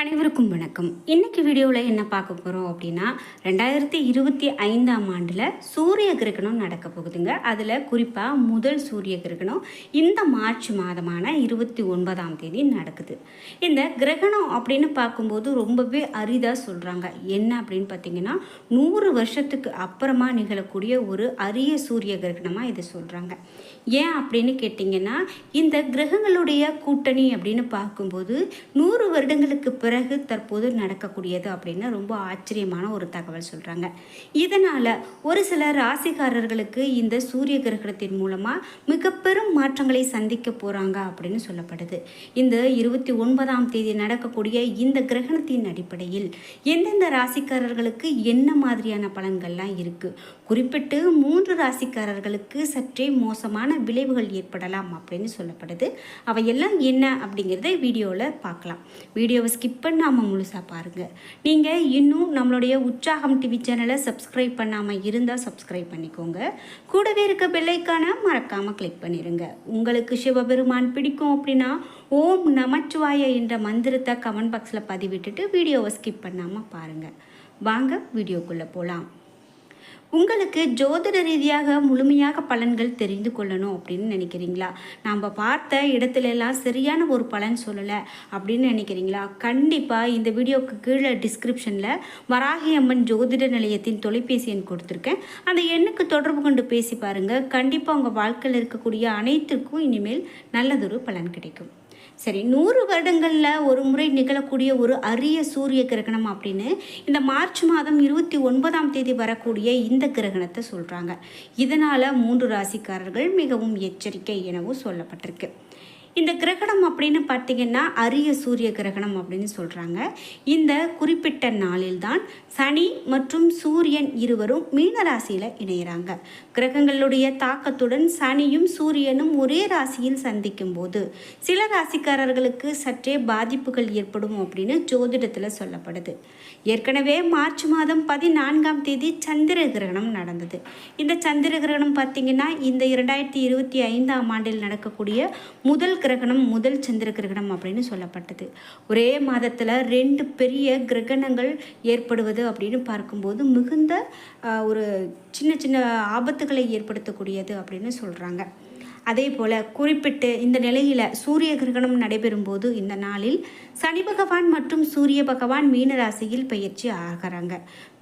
அனைவருக்கும் வணக்கம். இன்றைக்கி வீடியோவில் என்ன பார்க்க போகிறோம் அப்படின்னா ரெண்டாயிரத்தி இருபத்தி ஐந்தாம் ஆண்டில் சூரிய கிரகணம் நடக்க போகுதுங்க. அதில் குறிப்பாக முதல் சூரிய கிரகணம் இந்த மார்ச் மாதமான இருபத்தி ஒன்பதாம் தேதி நடக்குது. இந்த கிரகணம் அப்படின்னு பார்க்கும்போது ரொம்பவே அரிதாக சொல்கிறாங்க என்ன அப்படின்னு பார்த்தீங்கன்னா நூறு வருஷத்துக்கு அப்புறமா நிகழக்கூடிய ஒரு அரிய சூரிய கிரகணமாக இதை சொல்கிறாங்க ஏன் அப்படின்னு கேட்டிங்கன்னா இந்த கிரகங்களுடைய கூட்டணி அப்படின்னு பார்க்கும்போது நூறு வருடங்களுக்கு பிறகு தற்போது நடக்கக்கூடியது அப்படின்னு ரொம்ப ஆச்சரியமான ஒரு தகவல் சொல்கிறாங்க இதனால் ஒரு சில ராசிக்காரர்களுக்கு இந்த சூரிய கிரகணத்தின் மூலமாக மிக பெரும் மாற்றங்களை சந்திக்க போகிறாங்க அப்படின்னு சொல்லப்படுது. இந்த இருபத்தி ஒன்பதாம் தேதி நடக்கக்கூடிய இந்த கிரகணத்தின் அடிப்படையில் எந்தெந்த ராசிக்காரர்களுக்கு என்ன மாதிரியான பலன்கள்லாம் இருக்குது குறிப்பிட்டு மூன்று ராசிக்காரர்களுக்கு சற்றே மோசமான விளைவுகள் ஏற்படலாம் அப்படின்னு சொல்லப்படுது. அவையெல்லாம் என்ன அப்படிங்கிறத வீடியோவில் பார்க்கலாம். வீடியோவை ஸ்கிப் பண்ணாமல் முழுசாக பாருங்கள் நீங்கள் இன்னும் நம்மளுடைய உற்சாகம் டிவி சேனலை சப்ஸ்கிரைப் பண்ணாமல் இருந்தால் சப்ஸ்கிரைப் பண்ணிக்கோங்க. கூடவே இருக்க பெல்லைக்கான மறக்காமல் கிளிக் பண்ணிடுங்க உங்களுக்கு சிவபெருமான் பிடிக்கும் அப்படின்னா ஓம் நமச்சிவாய என்ற மந்திரத்தை கமெண்ட் பாக்ஸில் பதிவிட்டுட்டு வீடியோவை ஸ்கிப் பண்ணாமல் பாருங்கள் வாங்க வீடியோக்குள்ளே போகலாம் உங்களுக்கு ஜோதிட ரீதியாக முழுமையாக பலன்கள் தெரிந்து கொள்ளணும் அப்படின்னு நினைக்கிறீங்களா? நாம் பார்த்த இடத்துல எல்லாம் சரியான ஒரு பலன் சொல்லலை அப்படின்னு நினைக்கிறீங்களா? கண்டிப்பாக இந்த வீடியோக்கு கீழே டிஸ்கிரிப்ஷனில் வராகி அம்மன் ஜோதிட நிலையத்தின் தொலைபேசி எண் கொடுத்துருக்கேன். அந்த எண்ணுக்கு தொடர்பு கொண்டு பேசி பாருங்கள் கண்டிப்பாக உங்கள் வாழ்க்கையில் இருக்கக்கூடிய அனைத்துக்கும் இனிமேல் நல்லதொரு பலன் கிடைக்கும். சரி நூறு வருடங்களில் ஒரு முறை நிகழக்கூடிய ஒரு அரிய சூரிய கிரகணம் அப்படின்னு இந்த மார்ச் மாதம் இருபத்தி ஒன்பதாம் தேதி வரக்கூடிய இந்த கிரகணத்தை சொல்கிறாங்க இதனால் மூன்று ராசிக்காரர்கள் மிகவும் எச்சரிக்கை எனவும் சொல்லப்பட்டிருக்கு. இந்த கிரகணம் அப்படின்னு பார்த்தீங்கன்னா அரிய சூரிய கிரகணம் அப்படின்னு சொல்கிறாங்க இந்த குறிப்பிட்ட நாளில்தான் சனி மற்றும் சூரியன் இருவரும் மீன ராசியில் இணையிறாங்க. கிரகங்களுடைய தாக்கத்துடன் சனியும் சூரியனும் ஒரே ராசியில் சந்திக்கும் போது சில ராசிக்காரர்களுக்கு சற்றே பாதிப்புகள் ஏற்படும் அப்படின்னு ஜோதிடத்தில் சொல்லப்படுது. ஏற்கனவே மார்ச் மாதம் பதினான்காம் தேதி சந்திர கிரகணம் நடந்தது. இந்த சந்திர கிரகணம் பார்த்தீங்கன்னா இந்த இரண்டாயிரத்தி இருபத்தி ஐந்தாம் ஆண்டில் நடக்கக்கூடிய முதல் கிரகணம் முதல் சந்திர கிரகணம் அப்படின்னு சொல்லப்பட்டது. ஒரே மாதத்தில் ரெண்டு பெரிய கிரகணங்கள் ஏற்படுவது அப்படின்னு பார்க்கும்போது மிகுந்த ஒரு சின்ன சின்ன ஆபத்துகளை ஏற்படுத்தக்கூடியது அப்படின்னு சொல்கிறாங்க அதே போல் குறிப்பிட்டு இந்த நிலையில் சூரிய கிரகணம் நடைபெறும்போது இந்த நாளில் சனி பகவான் மற்றும் சூரிய பகவான் மீன ராசியில் பயிற்சி ஆகிறாங்க.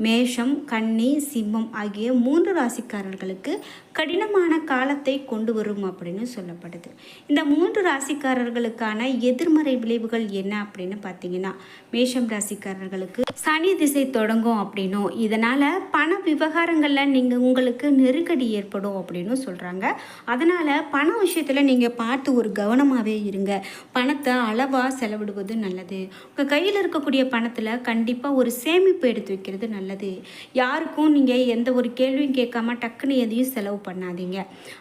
மேஷம் கன்னி சிம்மம் ஆகிய மூன்று ராசிக்காரர்களுக்கு கடினமான காலத்தை கொண்டு வரும் அப்படின்னு சொல்லப்படுது. இந்த மூன்று ராசிக்காரர்களுக்கான எதிர்மறை விளைவுகள் என்ன அப்படின்னு பார்த்தீங்கன்னா மேஷம் ராசிக்காரர்களுக்கு சனி திசை தொடங்கும் அப்படின்னும் இதனால் பண விவகாரங்களில் நீங்கள் உங்களுக்கு நெருக்கடி ஏற்படும் அப்படின்னு சொல்கிறாங்க அதனால் பண விஷயத்தில் நீங்கள் பார்த்து ஒரு கவனமாகவே இருங்க. பணத்தை அளவாக செலவிடுவது நல்லது. உங்கள் கையில் இருக்கக்கூடிய பணத்தில் கண்டிப்பாக ஒரு சேமிப்பு எடுத்து வைக்கிறது நல்லது. யாருக்கும் நீங்கள் எந்த ஒரு கேள்வியும் கேட்காம டக்குன்னு எதையும் செலவு பண்ணாதீங்க.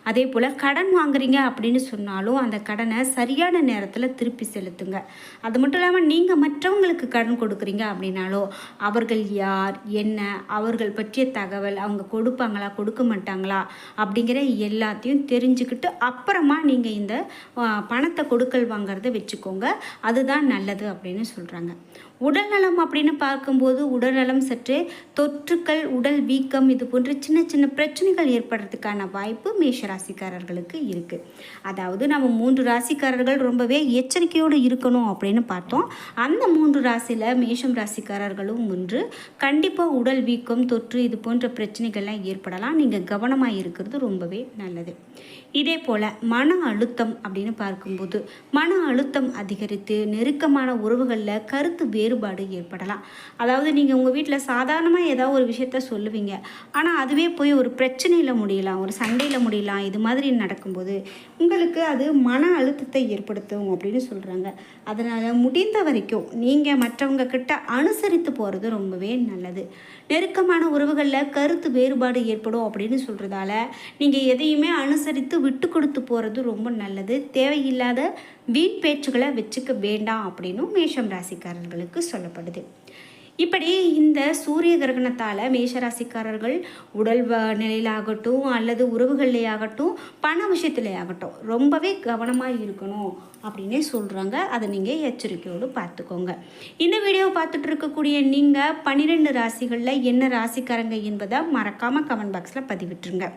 அதே போல் கடன் வாங்குறீங்க அப்படின்னு சொன்னாலும் அந்த கடனை சரியான நேரத்தில் திருப்பி செலுத்துங்க. அது மட்டும் இல்லாமல் நீங்கள் மற்றவங்களுக்கு கடன் கொடுக்குறீங்க அப்படின்னாலோ அவர்கள் யார் என்ன அவர்கள் பற்றிய தகவல் அவங்க கொடுப்பாங்களா கொடுக்க மாட்டாங்களா அப்படிங்கிற எல்லாத்தையும் தெரிஞ்சுக்கிட்டு அப்புறமா நீங்கள் இந்த பணத்தை கொடுக்கல் வாங்கிறத வச்சுக்கோங்க. அதுதான் நல்லது அப்படின்னு சொல்கிறாங்க உடல்நலம் அப்படின்னு பார்க்கும்போது உடல்நலம் சற்று தொற்றுக்கள் உடல் வீக்கம் இது போன்ற சின்ன சின்ன பிரச்சனைகள் ஏற்படுறதுக்கான வாய்ப்பு மேஷ ராசிக்காரர்களுக்கு இருக்குது அதாவது நம்ம மூன்று ராசிக்காரர்கள் ரொம்பவே எச்சரிக்கையோடு இருக்கணும் அப்படின்னு பார்த்தோம். அந்த மூன்று ராசியில் மேஷம் ராசிக்காரர்களும் ஒன்று கண்டிப்பாக உடல் வீக்கம் தொற்று இது போன்ற பிரச்சனைகள்லாம் ஏற்படலாம். நீங்கள் கவனமாக இருக்கிறது ரொம்பவே நல்லது. இதே போல் மன அழுத்தம் அப்படின்னு பார்க்கும்போது மன அழுத்தம் அதிகரித்து நெருக்கமான உறவுகளில் கருத்து வேறுபாடு ஏற்படலாம். அதாவது நீங்கள் உங்கள் வீட்டில் சாதாரணமாக ஏதாவது ஒரு விஷயத்த சொல்லுவீங்க. ஆனால் அதுவே போய் ஒரு பிரச்சனையில் முடியலாம் ஒரு சண்டையில் முடியலாம் இது மாதிரி நடக்கும்போது உங்களுக்கு அது மன அழுத்தத்தை ஏற்படுத்தும் அப்படின்னு சொல்கிறாங்க அதனால் முடிந்த வரைக்கும் நீங்கள் மற்றவங்க கிட்ட அனுசரித்து போகிறது ரொம்பவே நல்லது. நெருக்கமான உறவுகளில் கருத்து வேறுபாடு ஏற்படும் அப்படின்னு சொல்கிறதால நீங்கள் எதையுமே அனுசரித்து விட்டு கொடுத்து போகிறது ரொம்ப நல்லது. தேவையில்லாத வீண் பேச்சுகளை வச்சுக்க வேண்டாம் அப்படின்னும் மேஷம் ராசிக்காரர்களுக்கு சொல்லப்படுது. இப்படி இந்த சூரிய கிரகணத்தால் மேஷராசிக்காரர்கள் உடல் வ- நிலையிலாகட்டும் அல்லது உறவுகளிலே ஆகட்டும் பண விஷயத்திலேயாகட்டும் ரொம்பவே கவனமாக இருக்கணும் அப்படின்னே சொல்கிறாங்க அதை நீங்கள் எச்சரிக்கையோடு பார்த்துக்கோங்க. இந்த வீடியோ பார்த்துட்டு இருக்கக்கூடிய நீங்கள் பன்னிரெண்டு ராசிகளில் என்ன ராசிக்காரங்க என்பதை மறக்காமல் கமெண்ட் பாக்ஸில் பதிவிட்டுருங்க.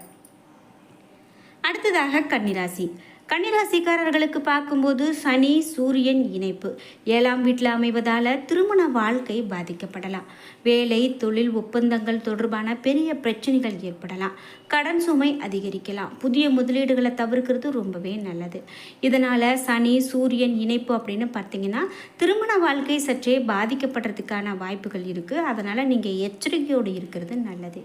அடுத்ததாக கன்னிராசி. கன்னிராசிக்காரர்களுக்கு பார்க்கும்போது சனி சூரியன் இணைப்பு. ஏழாம் வீட்டில் அமைவதால் திருமண வாழ்க்கை பாதிக்கப்படலாம். வேலை தொழில் ஒப்பந்தங்கள் தொடர்பான பெரிய பிரச்சனைகள் ஏற்படலாம். கடன் சுமை அதிகரிக்கலாம். புதிய முதலீடுகளை தவிர்க்கிறது ரொம்பவே நல்லது. இதனால் சனி சூரியன் இணைப்பு அப்படின்னு பார்த்தீங்கன்னா திருமண வாழ்க்கை சற்றே பாதிக்கப்படுறதுக்கான வாய்ப்புகள் இருக்குது அதனால் நீங்கள் எச்சரிக்கையோடு இருக்கிறது நல்லது.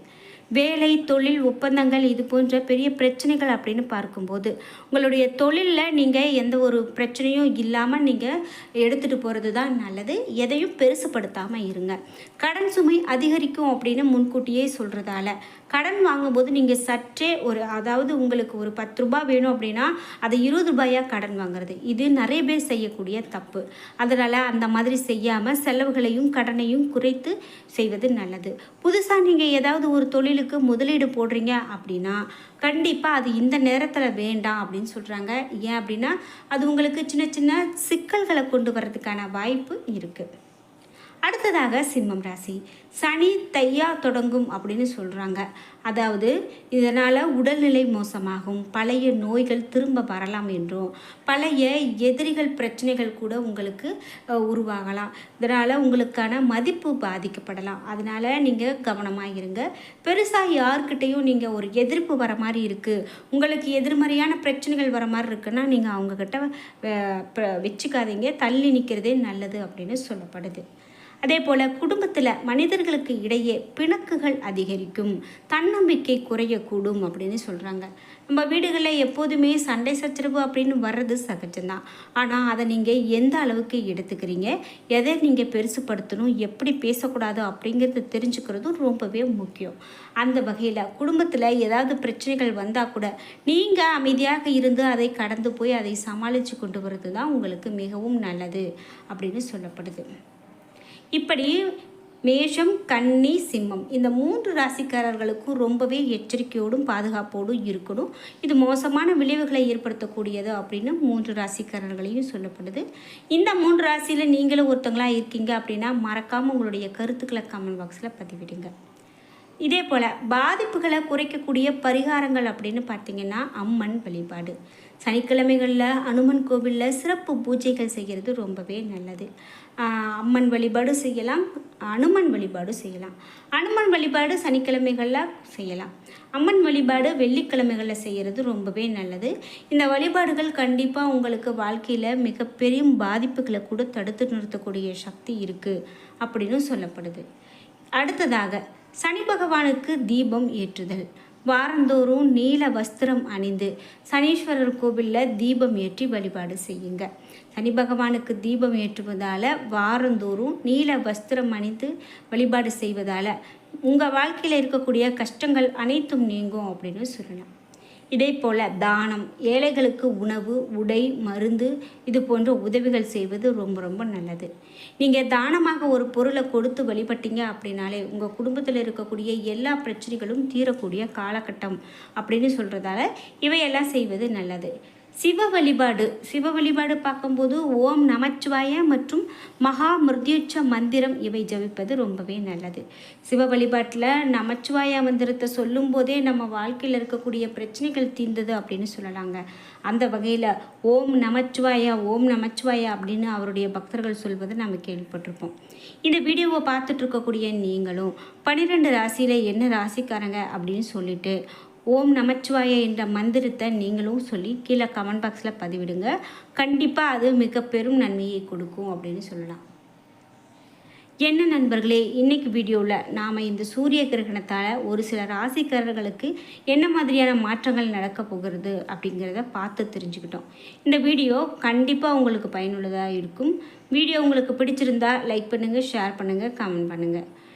வேலை தொழில் ஒப்பந்தங்கள் இது போன்ற பெரிய பிரச்சனைகள் அப்படின்னு பார்க்கும்போது உங்களுடைய தொழிலில் நீங்கள் எந்த ஒரு பிரச்சனையும் இல்லாமல் நீங்கள் எடுத்துகிட்டு போகிறது தான் நல்லது. எதையும் பெருசுப்படுத்தாமல் இருங்க. கடன் சுமை அதிகரிக்கும் அப்படின்னு முன்கூட்டியே சொல்கிறதால கடன் வாங்கும்போது நீங்கள் சற்றே ஒரு அதாவது உங்களுக்கு ஒரு பத்து ரூபாய் வேணும் அப்படின்னா அதை இருபது ரூபாயாக கடன் வாங்குறது. இது நிறைய பேர் செய்யக்கூடிய தப்பு. அதனால் அந்த மாதிரி செய்யாமல் செலவுகளையும் கடனையும் குறைத்து செய்வது நல்லது. புதுசாக நீங்கள் ஏதாவது ஒரு தொழிலுக்கு முதலீடு போடுறீங்க அப்படின்னா கண்டிப்பாக அது இந்த நேரத்தில் வேண்டாம் அப்படின்னு சொல்கிறாங்க ஏன் அப்படின்னா அது உங்களுக்கு சின்ன சின்ன சிக்கல்களை கொண்டு வர்றதுக்கான வாய்ப்பு இருக்குது அடுத்ததாக சிம்மம் ராசி. சனி தையா தொடங்கும் அப்படின்னு சொல்கிறாங்க அதாவது இதனால் உடல்நிலை மோசமாகும் பழைய நோய்கள் திரும்ப வரலாம் என்றும் பழைய எதிரிகள் பிரச்சனைகள் கூட உங்களுக்கு உருவாகலாம். இதனால் உங்களுக்கான மதிப்பு பாதிக்கப்படலாம். அதனால் நீங்கள் கவனமாக இருங்க. பெருசாக யார்கிட்டேயும் நீங்கள் ஒரு எதிர்ப்பு வர மாதிரி இருக்குது உங்களுக்கு எதிர்மறையான பிரச்சனைகள் வர மாதிரி இருக்குன்னா நீங்கள் அவங்கக்கிட்ட ப- வச்சுக்காதீங்க. தள்ளி நிற்கிறதே நல்லது அப்படின்னு சொல்லப்படுது. அதே போல் குடும்பத்தில் மனிதர்களுக்கு இடையே பிணக்குகள் அதிகரிக்கும் தன்னம்பிக்கை குறையக்கூடும் அப்படின்னு சொல்கிறாங்க நம்ம வீடுகளில் எப்போதுமே சண்டை சச்சரவு அப்படின்னு வர்றது சகஜம்தான். ஆனால் அதை நீங்கள் எந்த அளவுக்கு எடுத்துக்கிறீங்க? எதை நீங்கள் பெருசுப்படுத்தணும் எப்படி பேசக்கூடாது அப்படிங்கிறத தெரிஞ்சுக்கிறதும் ரொம்பவே முக்கியம். அந்த வகையில் குடும்பத்தில் ஏதாவது பிரச்சனைகள் வந்தால் கூட நீங்கள் அமைதியாக இருந்து அதை கடந்து போய் அதை சமாளித்து கொண்டு வர்றது தான் உங்களுக்கு மிகவும் நல்லது அப்படின்னு சொல்லப்படுது. இப்படி மேஷம் கன்னி சிம்மம். இந்த மூன்று ராசிக்காரர்களுக்கும் ரொம்பவே எச்சரிக்கையோடும் பாதுகாப்போடும் இருக்கணும். இது மோசமான விளைவுகளை ஏற்படுத்தக்கூடியது அப்படின்னு மூன்று ராசிக்காரர்களையும் சொல்லப்படுது. இந்த மூன்று ராசியில் நீங்களும் ஒருத்தங்களாக இருக்கீங்க அப்படின்னா மறக்காமல் உங்களுடைய கருத்துக்களை கமெண்ட் பாக்ஸில் பதிவிடுங்க. இதே போல் பாதிப்புகளை குறைக்கக்கூடிய பரிகாரங்கள் அப்படின்னு பார்த்தீங்கன்னா அம்மன் வழிபாடு. சனிக்கிழமைகளில் அனுமன் கோவிலில் சிறப்பு பூஜைகள் செய்கிறது ரொம்பவே நல்லது. அம்மன் வழிபாடு செய்யலாம் அனுமன் வழிபாடு செய்யலாம். அனுமன் வழிபாடு சனிக்கிழமைகளில் செய்யலாம். அம்மன் வழிபாடு வெள்ளிக்கிழமைகளில் செய்கிறது ரொம்பவே நல்லது. இந்த வழிபாடுகள் கண்டிப்பாக உங்களுக்கு வாழ்க்கையில் மிகப்பெரிய பாதிப்புகளை கூட தடுத்து நிறுத்தக்கூடிய சக்தி இருக்குது அப்படின்னு சொல்லப்படுது. அடுத்ததாக சனி பகவானுக்கு தீபம் ஏற்றுதல். வாரந்தோறும் நீல வஸ்திரம் அணிந்து சனீஸ்வரர் கோவிலில் தீபம் ஏற்றி வழிபாடு செய்யுங்க. சனி பகவானுக்கு தீபம் ஏற்றுவதால் வாரந்தோறும் நீல வஸ்திரம் அணிந்து வழிபாடு செய்வதால் உங்கள் வாழ்க்கையில் இருக்கக்கூடிய கஷ்டங்கள் அனைத்தும் நீங்கும் அப்படின்னு சொல்லலாம். இதேபோல் தானம் ஏழைகளுக்கு உணவு உடை மருந்து இது போன்ற உதவிகள் செய்வது ரொம்ப ரொம்ப நல்லது. நீங்கள் தானமாக ஒரு பொருளை கொடுத்து வழிபட்டீங்க அப்படின்னாலே உங்கள் குடும்பத்தில் இருக்கக்கூடிய எல்லா பிரச்சனைகளும் தீரக்கூடிய காலகட்டம் அப்படின்னு சொல்கிறதால இவையெல்லாம் செய்வது நல்லது. சிவ வழிபாடு சிவ வழிபாடு பார்க்கும்போது ஓம் நமச்சிவாய மற்றும் மகா மிருத்யுச்ச மந்திரம் இவை ஜபிப்பது ரொம்பவே நல்லது. சிவ வழிபாட்டில் நமச்சிவாய மந்திரத்தை சொல்லும்போதே நம்ம வாழ்க்கையில் இருக்கக்கூடிய பிரச்சனைகள் தீர்ந்தது அப்படின்னு சொல்லலாங்க. அந்த வகையில் ஓம் நமச்சிவாயா ஓம் நமச்சிவாயா அப்படின்னு அவருடைய பக்தர்கள் சொல்வதை நம்ம கேள்விப்பட்டிருப்போம். இந்த வீடியோவை பார்த்துட்டு இருக்கக்கூடிய நீங்களும் பன்னிரெண்டு ராசியில் என்ன ராசிக்காரங்க அப்படின்னு சொல்லிட்டு ஓம் நமச்சிவாய என்ற மந்திரத்தை நீங்களும் சொல்லி கீழே கமெண்ட் பாக்ஸில் பதிவிடுங்க. கண்டிப்பாக அது மிக பெரும் நன்மையை கொடுக்கும் அப்படின்னு சொல்லலாம். என்ன நண்பர்களே இன்னைக்கு வீடியோவில் நாம் இந்த சூரிய கிரகணத்தால் ஒரு சில ராசிக்காரர்களுக்கு என்ன மாதிரியான மாற்றங்கள் நடக்க போகிறது அப்படிங்கிறத பார்த்து தெரிஞ்சுக்கிட்டோம். இந்த வீடியோ கண்டிப்பாக உங்களுக்கு பயனுள்ளதாக இருக்கும். வீடியோ உங்களுக்கு பிடிச்சிருந்தா லைக் பண்ணுங்கள் ஷேர் பண்ணுங்கள் கமெண்ட் பண்ணுங்கள்